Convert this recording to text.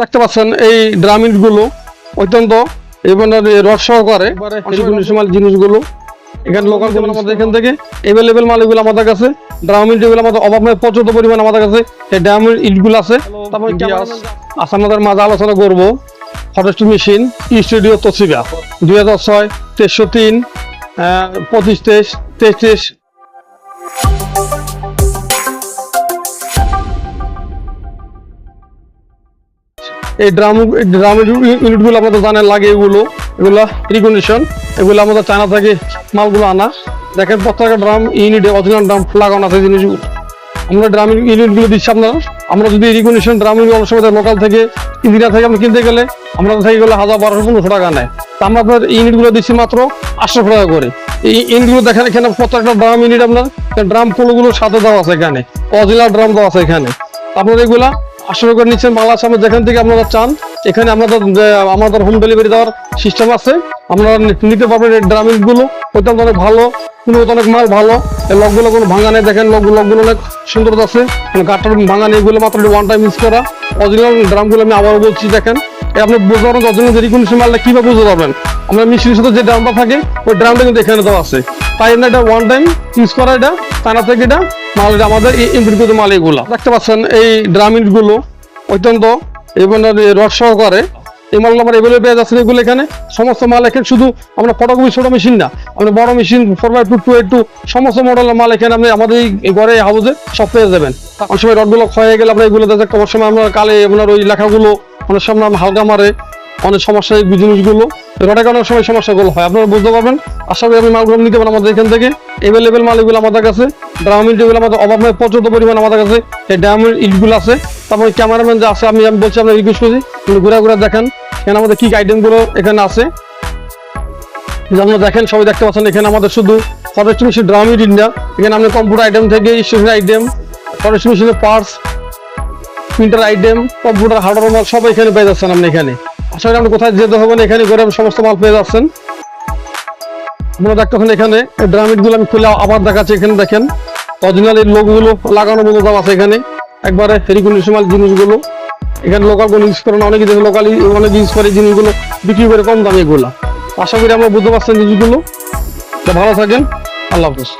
দেখতে পাচ্ছেন এই ড্রামিনগুলো অত্যন্ত এবার রস সহকারে জিনিসগুলো। এখানে লোকালগুলো আমাদের এখান থেকে এভেলেবেল মাল এগুলো আমাদের কাছে ড্রামিন যেগুলো আমাদের অভাব প্রচুর পরিমাণ আমাদের কাছে এই ড্রামিন ইটগুলো আছে। তারপর গ্যাস আচ্ছা আমাদের মাঝে আলোচনা করব। ফরেস্ট মেশিন স্টুডিও তসিবা দুই হাজার ছয় তেইশশো তিন পঁচিশ তেইশ তেইশ তেইশ এই ড্রাম ড্রামের ইউনিটগুলো আপনাদের জানেন লাগে এগুলো এগুলো রিকন্ডিশন, এগুলো আমাদের চায়না থেকে মালগুলো আনা। দেখেন প্রত্যেকটা ড্রাম ইউনিটে অরিজিনাল ড্রাম লাগানো আছে জিনিসগুলো আমরা ড্রাম ইউনিটগুলো দিচ্ছি আপনারা, আমরা যদি রিকন্ডিশন ড্রাম অনেক সময় লোকাল থেকে, ইঞ্জিনিয়ার থেকে আমরা কিনতে গেলে আমরা থেকে গেলে হাজার বারোশো, পনেরোশো টাকা নেয়। তা আমরা আপনার ইউনিটগুলো দিচ্ছি মাত্র আটশো টাকা করে। এই ইউনিটগুলো দেখেন এখানে প্রত্যেকটা ড্রাম ইউনিট আপনার ড্রাম পোলোগুলোর সাথে দেওয়া আছে এখানে, অরিজিনাল ড্রাম দেওয়া আছে এখানে। আপনার এগুলা আটশো করে নিচ্ছেন বাংলা সামনে যেখান থেকে আপনারা চান, এখানে আমাদের আমাদের হোম ডেলিভারি দেওয়ার সিস্টেম আছে, আপনারা নিতে পারবেন এই ড্রামিংগুলো অত্যন্ত অনেক ভালো, কোনো অনেক মাল ভালো। এই লকগুলো কোনো ভাঙা নেই, দেখেন লক লকগুলো অনেক সুন্দর আছে। গাটার ভাঙা নেই, এগুলো মাত্র ওয়ান টাইম ইউজ করা। অরিজিনাল ড্রামগুলো আমি আবারও বলছি, দেখেন। আপনি বুঝতে পারবেন অরিজিনাল যে রিকন্ডিশন মালটা কীভাবে বুঝতে পারবেন। আমরা মিষ্টির সাথে যে ড্রামটা থাকে, ওই ড্রামটা কিন্তু এখানে দেওয়া আছে। তাই এটা ওয়ান টাইম ইউজ করা এটা তানা থেকে এটা মাল আমাদের ইম্প্রিকৃত মাল এগুলো দেখতে পাচ্ছেন এই ড্রামিনগুলো অত্যন্ত এবং রস সহকারে এই মাল আমার এগুলো পেয়ে যাচ্ছে এগুলো এখানে। সমস্ত মাল এখানে শুধু আমরা ফটোকপি ছোট মেশিন না, আমরা বড় machine four by two two eight two সমস্ত মডেলের মাল এখানে আপনি আমাদের এই ঘরে হাউসে সব পেয়ে যাবেন। অনেক সময় রডগুলো ক্ষয় গেলে আপনার এগুলো দেখতে সময় আমরা কালে আপনার ওই লেখাগুলো অনেক সময় আমরা হালকা মারে অনেক সমস্যা এই জিনিসগুলো রডের অনেক সময় সমস্যাগুলো হয়। আপনারা বুঝতে পারবেন। আশা করি আপনি মালগুলো নিতে পারেন আমাদের এখান থেকে। এভেলেবেল মাল এগুলো আমাদের কাছে। ড্রামিন যেগুলো আমাদের অভাব নেই প্রচুর পরিমাণ আমাদের কাছে এই ড্রামিন ইটগুলো আছে। তারপরে ক্যামেরাম্যান যে আছে, আমি আমি বলছি, আপনার রিকোয়েস্ট করছি ঘুরে ঘুরে দেখেন। এখানে আমাদের কি আইটেমগুলো এখানে আছে। আপনারা দেখেন, সবাই দেখতে পাচ্ছেন, এখানে আমাদের শুধু ফরেস্ট মেশিন ড্রাম ইট না এখানে আপনি কম্পিউটার আইটেম থেকে স্টেশনারি আইটেম ফরেস্ট মেশিনের parts printer item computer hardware মাল সব এখানে পেয়ে যাচ্ছেন আপনি এখানে। আশা করি আপনি কোথায় যেতে হবে না, এখানে করে সমস্ত মাল পেয়ে যাচ্ছেন। আপনারা দেখতেছেন এখানে ড্রামিটগুলো আমি খুলে আবার দেখাচ্ছি, এখানে দেখেন। অরিজিনাল এই লোকগুলো লাগানো মতো দাম আছে এখানে। একবারে রিকন্ডিশনাল জিনিসগুলো। এখানে লোকাল কোনো ইউজ করে না, অনেকে দেখে লোকাল অনেক ইউজ করে জিনিসগুলো, বিক্রি করে কম দামে এগুলো। আশা করি আমরা বুঝতে পারছেন জিনিসগুলো। ভালো থাকেন, আল্লাহ হাফিজ।